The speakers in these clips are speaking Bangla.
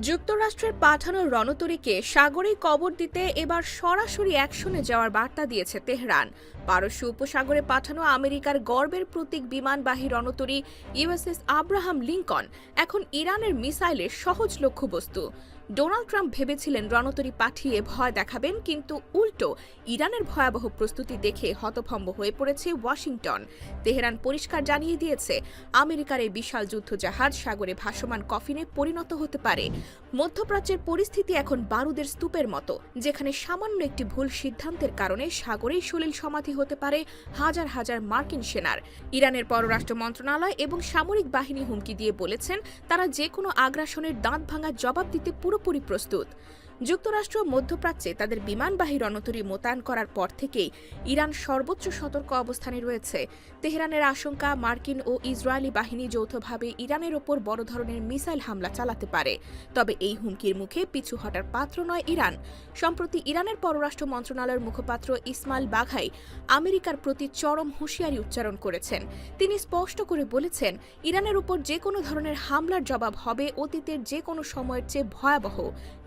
যুক্তরাষ্ট্রের পাঠানো রণতরীকে সাগরেই কবর দিতে এবার সরাসরি অ্যাকশনে যাওয়ার বার্তা দিয়েছে তেহরান। পারস্য উপসাগরে পাঠানো আমেরিকার গর্বের প্রতীক বিমানবাহী রণতরী ইউএসএস আব্রাহাম লিঙ্কন এখন ইরানের মিসাইলের সহজ লক্ষ্যবস্তু ডোনাল্ড ট্রাম্প ভেবেছিলেন রণতরী পাঠিয়ে ভয় দেখাবেন, কিন্তু উল্টো ইরানের ভয়াবহ প্রস্তুতি দেখে হতভম্ব হয়ে পড়েছে ওয়াশিংটন। তেহরান পরিষ্কার জানিয়ে দিয়েছে, আমেরিকার এই বিশাল যুদ্ধজাহাজ সাগরে ভাসমান কফিনে পরিণত হতে পারে। মধ্যপ্রাচ্যের পরিস্থিতি এখন বারুদের স্তূপের মতো, যেখানে সামান্য একটি ভুল সিদ্ধান্তের কারণে সাগরেই সলিল সমাধি হতে পারে হাজার হাজার মার্কিন সেনার। ইরানের পররাষ্ট্র মন্ত্রণালয় এবং সামরিক বাহিনী হুমকি দিয়ে বলেছেন, তারা যে কোনো আগ্রাসনের দাঁত ভাঙার জবাব দিতে পুরোপুরি প্রস্তুত। যুক্তরাষ্ট্র মধ্যপ্রাচ্যে তাদের বিমানবাহী রণতরী মোতায়েন করার পর থেকেই ইরান সর্বোচ্চ সতর্ক অবস্থানে রয়েছে। তেহরানের আশঙ্কা, মার্কিন ও ইসরায়েলি বাহিনী যৌথভাবে ইরানের ওপর বড় ধরনের মিসাইল হামলা চালাতে পারে। তবে এই হুমকির মুখে পিছু হটার পাত্র নয় ইরান। সম্প্রতি ইরানের পররাষ্ট্র মন্ত্রণালয়ের মুখপাত্র ইসমাইল বাঘাই আমেরিকার প্রতি চরম হুঁশিয়ারি উচ্চারণ করেছেন। তিনি স্পষ্ট করে বলেছেন, ইরানের উপর যে কোনো ধরনের হামলার জবাব হবে অতীতের যে কোনো সময়ের চেয়ে ভয়াবহ।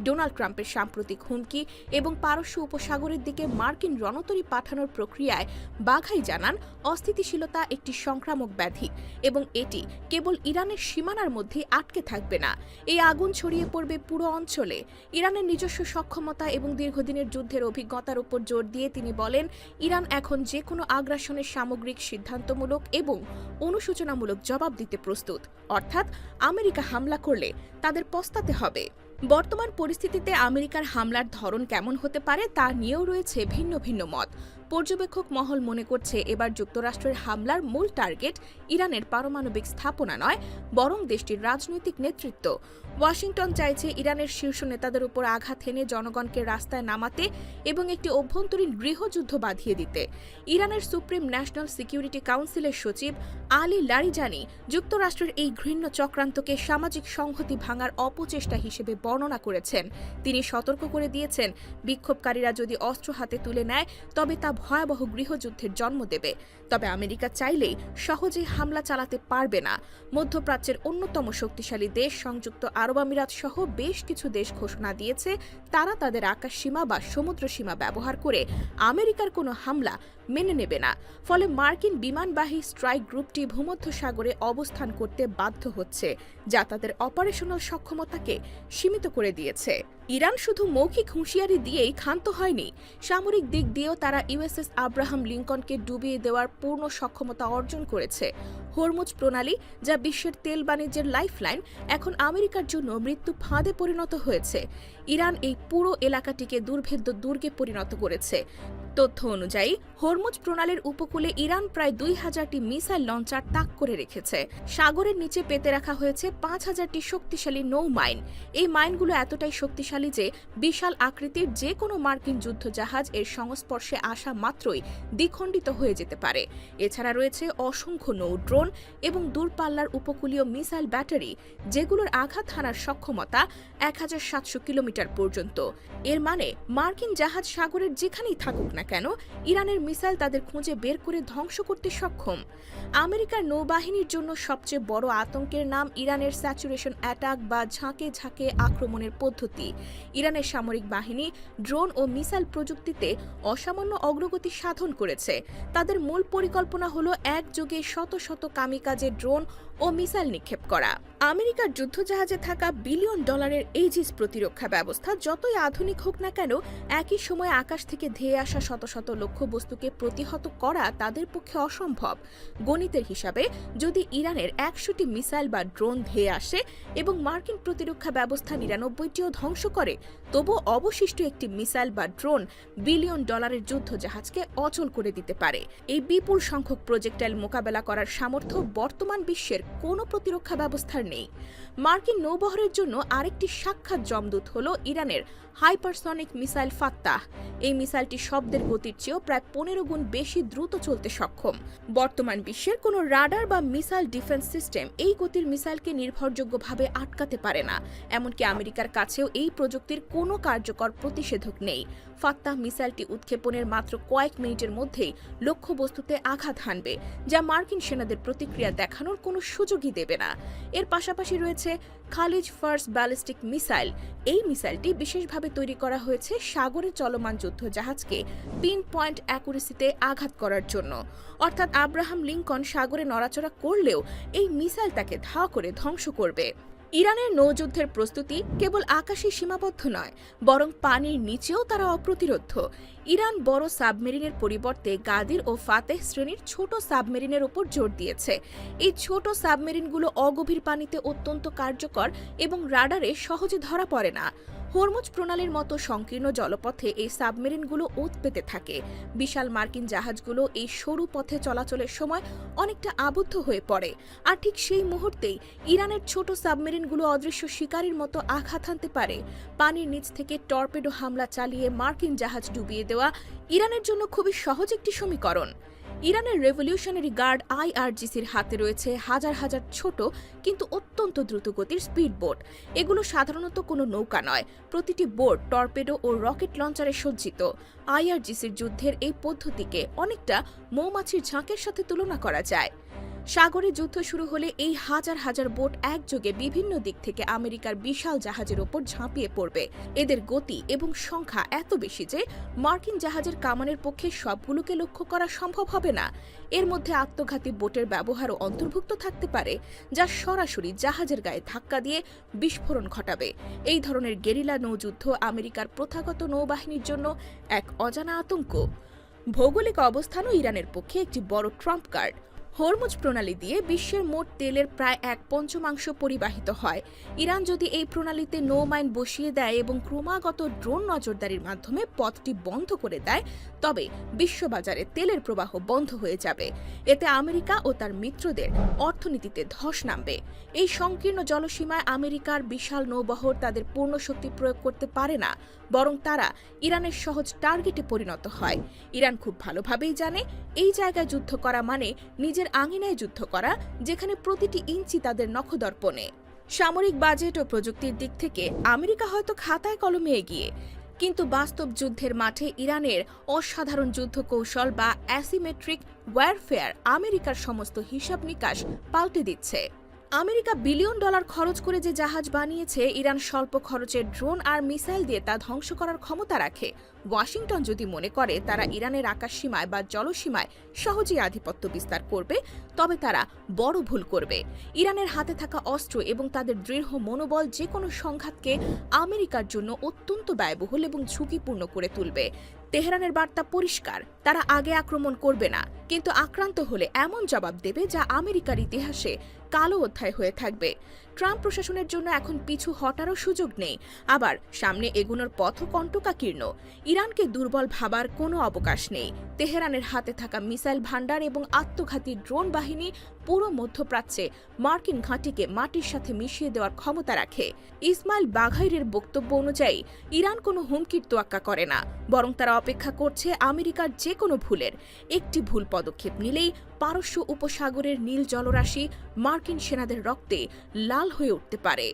ডোনাল্ড ট্রাম্পের সাম্প্রতিক হুমকি এবং পারস্য উপসাগরের দিকে মার্কিন রণতরী পাঠানোর প্রক্রিয়ায় বাঘাই জানান, অস্থিতিশীলতা একটি সংক্রামক ব্যাধি এবং এটি কেবল ইরানের সীমানার মধ্যে আটকে থাকবে না। এই আগুন ছড়িয়ে পড়বে পুরো অঞ্চলে। ইরানের নিজস্ব সক্ষমতা এবং দীর্ঘদিনের যুদ্ধের অভিজ্ঞতার উপর জোর দিয়ে তিনি বলেন, ইরান এখন যে কোনো আগ্রাসনের সামগ্রিক সিদ্ধান্তমূলক এবং অনুশোচনামূলক জবাব দিতে প্রস্তুত। অর্থাৎ, আমেরিকা হামলা করলে তাদের পস্তাতে হবে। বর্তমান পরিস্থিতিতে আমেরিকার হামলার ধরন কেমন হতে পারে তা নিয়েও রয়েছে ভিন্ন ভিন্ন মত। পর্যবেক্ষক মহল মনে করছে এবার যুক্তরাষ্ট্রের হামলার মূল টার্গেট ইরানের পারমাণবিক স্থাপনা নয়, বরং দেশটির রাজনৈতিক নেতৃত্ব। ওয়াশিংটন চাইছে ইরানের শীর্ষ নেতাদের উপর আঘাত হেনে জনগণকে রাস্তায় নামাতে এবং একটি অভ্যন্তরীণ গৃহযুদ্ধ বাঁধিয়ে দিতে। ইরানের সুপ্রিম ন্যাশনাল সিকিউরিটি কাউন্সিলের সচিব আলী লারিজানি যুক্তরাষ্ট্রের এই ঘৃণ্য চক্রান্তকে সামাজিক সংহতি ভাঙার অপচেষ্টা হিসেবে বর্ণনা করেছেন। তিনি সতর্ক করে দিয়েছেন, বিক্ষোভকারীরা যদি অস্ত্র হাতে তুলে নেয়, তবে তা ভয়াবহ গৃহযুদ্ধের জন্ম দেবে। তবে আমেরিকা চাইলেই সহজেই হামলা চালাতে পারবে না। মধ্যপ্রাচ্যের অন্যতম শক্তিশালী দেশ সংযুক্ত আরব আমিরাত সহ বেশ কিছু দেশ ঘোষণা দিয়েছে, তারা তাদের আকাশ সীমা বা সমুদ্র সীমা ব্যবহার করে আমেরিকার কোনো হামলা মেনে নেবে না। ফলে মার্কিন বিমানবাহী স্ট্রাইক গ্রুপটি ভূমধ্য সাগরে অবস্থান করতে বাধ্য হচ্ছে, যা তাদের অপারেশনাল সক্ষমতাকে সীমিত করে দিয়েছে। ইরান শুধু মৌখিক হুঁশিয়ারি দিয়েই ক্ষান্ত হয়নি। সামরিক দিক দিয়েও তারা ইউএসএস আব্রাহাম লিঙ্কনকে ডুবিয়ে দেওয়ার পূর্ণ সক্ষমতা অর্জন করেছে। হরমুজ প্রণালী, যা বিশ্বের তেল বাণিজ্যের লাইফলাইন, এখন আমেরিকার জন্য মৃত্যু ফাঁদে পরিণত হয়েছে। ইরান এই পুরো এলাকাটিকে দুর্ভেদ্য দুর্গে পরিণত করেছে। তথ্য অনুযায়ী, হরমুজ প্রণালীর উপকূলে ইরান প্রায় দুই হাজারটি মিসাইল লঞ্চার তাক করে রেখেছে। সাগরের নিচে পেতে রাখা হয়েছে পাঁচ হাজারটি শক্তিশালী নৌ মাইন। এই মাইনগুলো এতটাই শক্তিশালী যে, বিশাল আকৃতির যে কোনো মার্কিন যুদ্ধজাহাজ এর সংস্পর্শে আসা মাত্রই দ্বিখণ্ডিত হয়ে যেতে পারে। এছাড়া রয়েছে অসংখ্য নৌ ড্রোন এবং দূরপাল্লার উপকূলীয় মিসাইল ব্যাটারি, যেগুলোর আঘাত হানার সক্ষমতা এক হাজার সাতশো কিলোমিটার পর্যন্ত। এর মানে মার্কিন জাহাজ সাগরের যেখানেই থাকুক না কেন ইরানের মিসাইল তাদের খুঁজে বের করে ধ্বংস করতে সক্ষম। আমেরিকার নৌবাহিনীর জন্য সবচেয়ে বড় আতঙ্কের নাম ইরানের স্যাচুরেশন অ্যাটাক বা ঝাঁকে ঝাঁকে আক্রমণের পদ্ধতি। ইরানের সামরিক বাহিনী ড্রোন ও মিসাইল প্রযুক্তিতে অসামান্য অগ্রগতি সাধন করেছে। তাদের মূল পরিকল্পনা হলো একযোগে শত শত কামিকাজে ড্রোন ও মিসাইল নিক্ষেপ করা। আমেরিকার যুদ্ধজাহাজে থাকা বিলিয়ন ডলারের এইজিস প্রতিরক্ষা ব্যবস্থা যতই আধুনিক হোক না কেন, একই সময়ে আকাশ থেকে ধেয়ে আসা শত শত লক্ষ্যবস্তুকে প্রতিহত করা তাদের পক্ষে অসম্ভব। গণিতের হিসাবে, যদি ইরানের একশোটি মিসাইল বা ড্রোন ধেয়ে আসে এবং মার্কিন প্রতিরক্ষা ব্যবস্থা নিরানব্বইটিও ধ্বংস করে, তবু অবশিষ্ট একটি মিসাইল বা ড্রোন বিলিয়ন ডলারের যুদ্ধজাহাজকে অচল করে দিতে পারে। এই বিপুল সংখ্যক প্রজেক্টাইল মোকাবেলা করার সামর্থ্য বর্তমান বিশ্বের কোনো প্রতিরক্ষা ব্যবস্থার নেই। মার্কিন নৌবহরের জন্য আরেকটি সাক্ষাৎ জমদূত হল ইরানের হাইপারসনিক মিসাইল ফাত্তাহ। এই মিসাইলটি শব্দের গতির চেয়েও প্রায় পনেরো গুণ বেশি দ্রুত চলতে সক্ষম। বর্তমান বিশ্বের কোনো রাডার বা মিসাইল ডিফেন্স সিস্টেম এই গতির মিসাইলকে নির্ভরযোগ্যভাবে আটকাতে পারে না। এমনকি আমেরিকার কাছেও এই প্রযুক্তির কোনো কার্যকর প্রতিষেধক নেই। ফাত্তাহ মিসাইলটি উৎক্ষেপণের মাত্র কয়েক মিনিটের মধ্যেই লক্ষ্যবস্তুতে আঘাত হানবে, যা মার্কিন সেনাদের প্রতিক্রিয়া দেখানোর কোনো সুযোগই দেবে না। এর পাশাপাশি রয়েছে হচ্ছে খালিজ ফার্স্ট ব্যালিস্টিক মিসাইল। এই মিসাইলটি বিশেষভাবে তৈরি করা হয়েছে সাগরে চলমান যুদ্ধ জাহাজকে পিন পয়েন্ট অ্যাকুরেসিতে আঘাত করার জন্য। অর্থাৎ আব্রাহাম লিঙ্কন সাগরে নড়াচড়া করলেও এই মিসাইল তাকে ধাওয়া করে ধ্বংস করবে। ইরানের নৌযুদ্ধের প্রস্তুতি কেবল আকাশে সীমাবদ্ধ নয়, বরং পানির নিচেও তারা অপ্রতিরোধ ইরান বড় সাবমেরিনের পরিবর্তে গাদির ও ফাতেহ শ্রেণির ছোট সাবমেরিনের ওপর জোর দিয়েছে। এই ছোট সাবমেরিনগুলো অগভীর পানিতে অত্যন্ত কার্যকর এবং রাডারে সহজে ধরা পড়ে না। হরমুজ প্রণালীর মতো সংকীর্ণ জলপথে এই সাবমেরিনগুলো ওত পেতে থাকে। বিশাল মার্কিন জাহাজগুলো এই সরু পথে চলাচলের সময় অনেকটা আবদ্ধ হয়ে পড়ে। আর ঠিক সেই মুহূর্তেই ইরানের ছোট সাবমেরিনগুলো অদৃশ্য শিকারীর মতো আঘাত হানতে পারে। পানির নিচ থেকে টর্পেডো হামলা চালিয়ে মার্কিন জাহাজ ডুবিয়ে দেওয়া ইরানের জন্য খুবই সহজ একটি সমীকরণ। ইরানের রেভলিউশনারি গার্ড আইআরজিসির হাতে রয়েছে হাজার হাজার ছোট কিন্তু অত্যন্ত দ্রুতগতির স্পিড বোট এগুলো সাধারণত কোনো নৌকা নয়, প্রতিটি বোট টর্পেডো ও রকেট লঞ্চারে সজ্জিত। আইআরজিসির যুদ্ধের এই পদ্ধতিকে অনেকটা মৌমাছির ঝাঁকের সাথে তুলনা করা যায়। সাগরে যুদ্ধ শুরু হলে এই হাজার হাজার বোট একযোগে বিভিন্ন দিক থেকে আমেরিকার বিশাল জাহাজের ওপর ঝাঁপিয়ে পড়বে। এদের গতি এবং সংখ্যা এত বেশি যে মার্কিন জাহাজের কামানের পক্ষে সবগুলোকে লক্ষ্য করা সম্ভব হবে না। এর মধ্যে আত্মঘাতী বোটের ব্যবহারও অন্তর্ভুক্ত থাকতে পারে, যা সরাসরি জাহাজের গায়ে ধাক্কা দিয়ে বিস্ফোরণ ঘটাবে। এই ধরনের গেরিলা নৌযুদ্ধ আমেরিকার প্রথাগত নৌবাহিনীর জন্য এক অজানা আতঙ্ক। ভৌগোলিক অবস্থানও ইরানের পক্ষে একটি বড় ট্রাম্প কার্ড। হরমুজ প্রণালী দিয়ে বিশ্বের মোট তেলের প্রায় এক পঞ্চমাংশ পরিবাহিত হয়। ইরান যদি এই প্রণালীতে নৌ মাইন বসিয়ে দেয় এবং ক্রমাগত ড্রোন নজরদারির মাধ্যমে পথটি বন্ধ করে দেয়, তবে বিশ্ববাজারে তেলের প্রবাহ বন্ধ হয়ে যাবে। এতে আমেরিকা ও তার মিত্রদের অর্থনীতিতে ধস নামবে। এই সংকীর্ণ জলসীমায় আমেরিকার বিশাল নৌবহর তাদের পূর্ণ শক্তি প্রয়োগ করতে পারে না, বরং তারা ইরানের সহজ টার্গেটে পরিণত হয়। ইরান খুব ভালোভাবেই জানে, এই জায়গায় যুদ্ধ করা মানে নিজের আঙিনায় যুদ্ধ করা, যেখানে প্রতিটি ইঞ্চি তাদের নখদর্পণে। সামরিক বাজেট ও প্রযুক্তির দিক থেকে আমেরিকা হয়তো খাতায় কলমে এগিয়ে, কিন্তু বাস্তব যুদ্ধের মাঠে ইরানের অসাধারণ যুদ্ধ কৌশল বা অ্যাসিমেট্রিক ওয়ারফেয়ার আমেরিকার সমস্ত হিসাব নিকাশ পাল্টে দিচ্ছে। আমেরিকা বিলিয়ন ডলার খরচ করে যে জাহাজ বানিয়েছে, ইরান স্বল্প খরচে ড্রোন আর মিসাইল দিয়ে তা ধ্বংস করার ক্ষমতা রাখে। ওয়াশিংটন যদি মনে করে, তারা ইরানের আকাশসীমায় বা জলসীমায় সহজেই আধিপত্য বিস্তার করবে, তবে তারা বড় ভুল করবে। ইরানের হাতে থাকা অস্ত্র এবং তাদের দৃঢ় মনোবল যে কোনো সংঘাতকে আমেরিকার জন্য অত্যন্ত ব্যয়বহুল এবং ঝুঁকিপূর্ণ করে তুলবে। তেহরানের বার্তা পরিষ্কার, তারা আগে আক্রমণ করবে না, কিন্তু আক্রান্ত হলে এমন জবাব দেবে যা আমেরিকার ইতিহাসে কালো অধ্যায় হয়ে থাকবে। ট্রাম্প প্রশাসনের জন্য এখন পিছু হটারও সুযোগ নেই। আবার সামনে এগুনোর পথও কণ্টকাকীর্ণ। ইরানকে দুর্বল ভাবার কোনো অবকাশ নেই। তেহরানের হাতে থাকা মিসাইল ভান্ডার এবং আত্মঘাতী ড্রোন বাহিনী পুরো মধ্যপ্রাচ্যে মার্কিন ঘাঁটিকে মাটির সাথে মিশিয়ে দেওয়ার ক্ষমতা রাখে। ইসমাইল বাঘাইরের বক্তব্য অনুযায়ী, ইরান কোনো হুমকির তোয়াক্কা করে না, বরং তারা অপেক্ষা করছে আমেরিকার যে কোনো ভুলের। একটি ভুল পদক্ষেপ নিলেই পারস্য উপসাগরের নীল জলরাশি মার্কিন সেনাদের রক্তে লাল হয়ে উঠতে পারে।